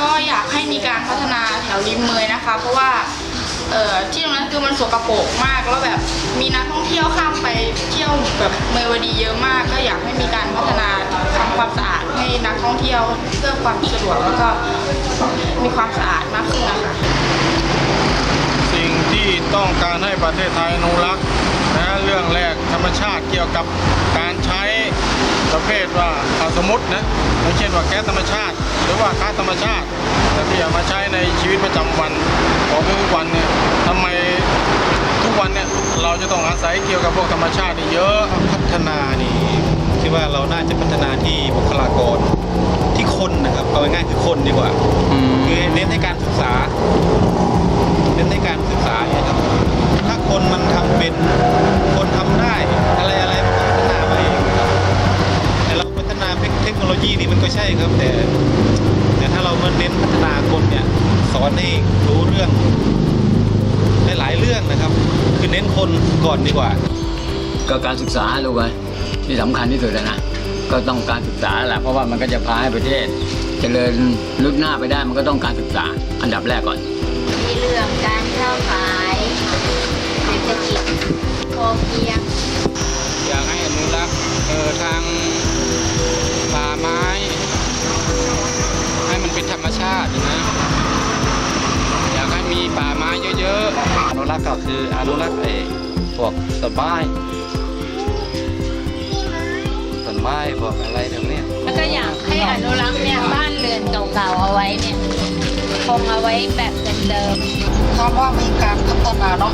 ก็อยากให้มีการพัฒนาแถวริมเมยนะคะ เพราะว่าเอ่อที่ตรงนั้นคือมันสกปรกมากแล้วแบบมีนักท่องเที่ยวข้ามไปเที่ยวแบบเมยวดีเยอะมาก ก็อยากให้มีการพัฒนาทำความสะอาดให้นักท่องเที่ยวเพื่อความสะดวกแล้วก็มีความสะอาดมากขึ้นนะคะสิ่งที่ต้องการให้ประเทศไทยอนุรักษ์นะเรื่องแรกธรรมชาติเกี่ยวกับการ ประเภทว่าอ่าสมมตินะอย่างเช่นว่าแก๊สธรรมชาติ หรือว่าก๊าซธรรมชาติแต่ที่เอามาใช้ในชีวิตประจำวันของทุกวันเนี่ยทำไมทุกวันเนี่ยเราจะต้องอาศัยเกี่ยวกับพวกธรรมชาตินี่เยอะพัฒนานี่คิดว่าเราน่าจะพัฒนาที่บุคลากรที่คนนะครับเอาง่ายๆคือคนดีกว่าคือเน้นให้การศึกษา เน้นให้การศึกษาเนี่ยครับถ้าคนมันทำเป็นคนทำได้อะไรอะไรมันก็พัฒนามาเองครับแต่เราพัฒนา เทคโนโลยีนี่มันก็ใช่ครับ แต่แต่ถ้าเรามาเน้นพัฒนาคนเนี่ยสอนให้รู้เรื่องหลายๆเรื่องนะครับ คือเน้นคนก่อนดีกว่า ก็การศึกษาลูกไว้ที่สำคัญที่สุดเลยนะก็ต้องการศึกษาแหละเพราะว่ามันก็จะพาให้ประเทศเจริญลึกหน้าไปได้มันก็ต้องการศึกษาอันดับแรกก่อนมีเรื่องการเข้าขายเศรษฐกิจพอเพียงอยากให้อนุรักษ์เอ่อทาง รักษ์ก็คืออนุรักษ์ไอ้พวกต้นไม้ต้นไม้พวกอะไรตรงเนี้ยแล้วก็อยากให้อนุรักษ์เนี่ยบ้านเรือนเก่าๆเอาไว้เนี่ยคงเอาไว้แบบเดิมๆคำว่ามีการพัฒนาเนาะ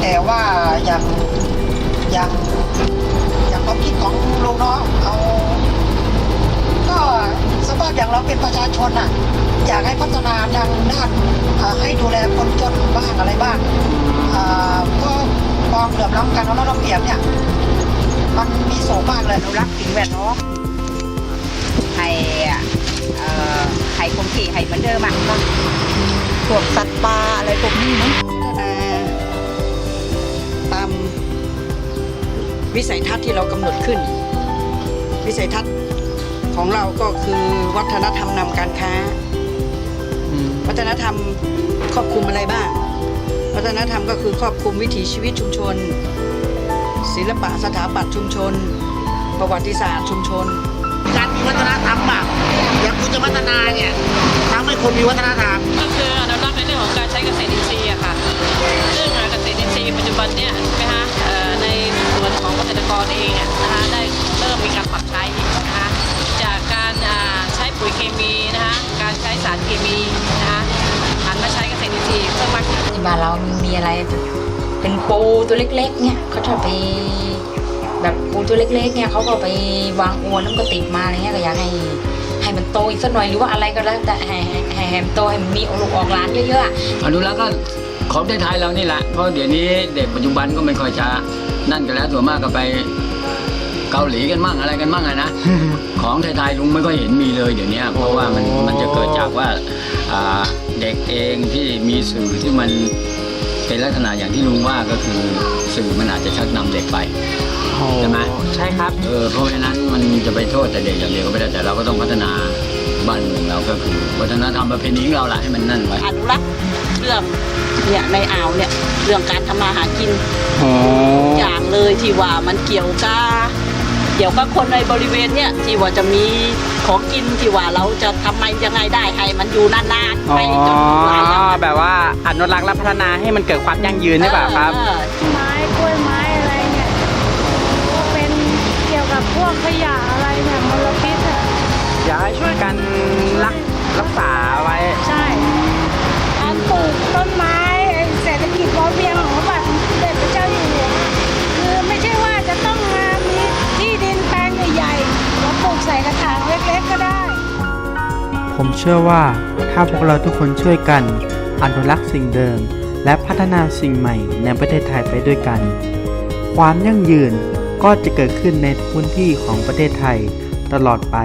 แต่ว่าอย่างอย่างอย่างความคิดของลุงเนาะเอาก็สภาพอย่างเราเป็นประชาชนอะอยากให้พัฒนาทางด้านเอ่อให้ดูแลคนจนบ้างอะไรบ้าง มีสูงมากเลยอนุรักษ์สิ่งแวดล้อมให้เอ่อให้คงที่ให้เหมือนเดิมอะพวกสัตว์ป่าอะไรพวกนี้เนาะพัฒนาตามวิสัยทัศน์ที่เรากำหนดขึ้น วิสัยทัศน์ของเราก็คือวัฒนธรรมนำการค้า วัฒนธรรมครอบคลุมอะไรบ้าง วัฒนธรรมก็คือครอบคลุมวิถีชีวิตชุมชน ศิลปะสถาปัตย์ชุมชน ประวัติศาสตร์ชุมชน การมีวัฒนธรรมอะอย่างคุณจะพัฒนาเนี่ยทำให้คนมีวัฒนธรรมก็คืออนุรักษ์ในเรื่องของการใช้เกษตรอินทรีย์อะค่ะซึ่งเกษตรอินทรีย์ปัจจุบันเนี่ยใช่ไหมคะเอ่อในส่วนของเกษตรกรเองเนี่ยนะคะได้เริ่มมีการปรับใช้นะคะจากการอ่าใช้ปุ๋ยเคมีนะคะการใช้สารเคมีนะคะหันมาใช้เกษตรอินทรีย์เพิ่มมากขึ้นที่บ้านเรามีอะไรเป็นปูตัวเล็กๆเนี่ยเขาชอบไป แบบปูตัวเล็กๆเนี่ยเขาก็ไปวางอวนแล้วมันก็ติดมาอะไรเงี้ยก็อยากให้ให้มันโตอีกสักหน่อยหรือว่าอะไรก็แล้วแต่ให้ให้ให้ให้มันโตให้มันมีออกลูกออกหลานเยอะๆอะอนุรักษ์ก็ของไทยๆเรานี่แหละเพราะเดี๋ยวนี้เด็กปัจจุบันก็ไม่ค่อยจะนั่นกันแล้วส่วนมากก็ไปเกาหลีกันมั่งอะไรกันมั่งอะนะ ของไทยๆลุงไม่ค่อยเห็นมีเลยเดี๋ยวนี้เพราะว่ามันมันจะเกิดจากว่าอ่าเด็กเองที่มีสื่อที่มัน เป็นลักษณะอย่างที่ลุงว่าก็คือสื่อมันอาจจะชักนำเด็กไป ใช่ไหม ใช่ครับ เออเพราะฉะนั้นมันจะไปโทษแต่เด็กอย่างเดียวก็ไม่ได้แต่เราก็ต้องพัฒนาบ้านเมืองเราก็คือวัฒนธรรมประเพณีของเราแหละให้มันนั่นไว้ อนุรักษ์เรื่องเนี่ยในอ่าวเนี่ยเรื่องการทำมาหากินทุกอย่างเลยที่ว่ามันเกี่ยวกับ เกี่ยวกับคนในบริเวณเนี่ยที่ว่าจะมีของกินที่ว่าเราจะทำไมยังไงได้ให้มันอยู่นานๆไปจนหลายอย่างแบบว่าอนุรักษ์และพัฒนาให้มันเกิดความยั่งยืนใช่ป่ะครับ เออ ไม้กล้วยไม้อะไรเนี่ยก็เป็นเกี่ยวกับพวกขยะอะไรเนี่ยมลพิษอะอยากให้ช่วยกันรักรักษาไว้ เชื่อว่าถ้าพวกเราทุกคนช่วยกัน อนุรักษ์สิ่งเดิม และพัฒนาสิ่งใหม่ในประเทศไทยไปด้วยกัน ความยั่งยืนก็จะเกิดขึ้นในพื้นที่ของประเทศไทยตลอดไป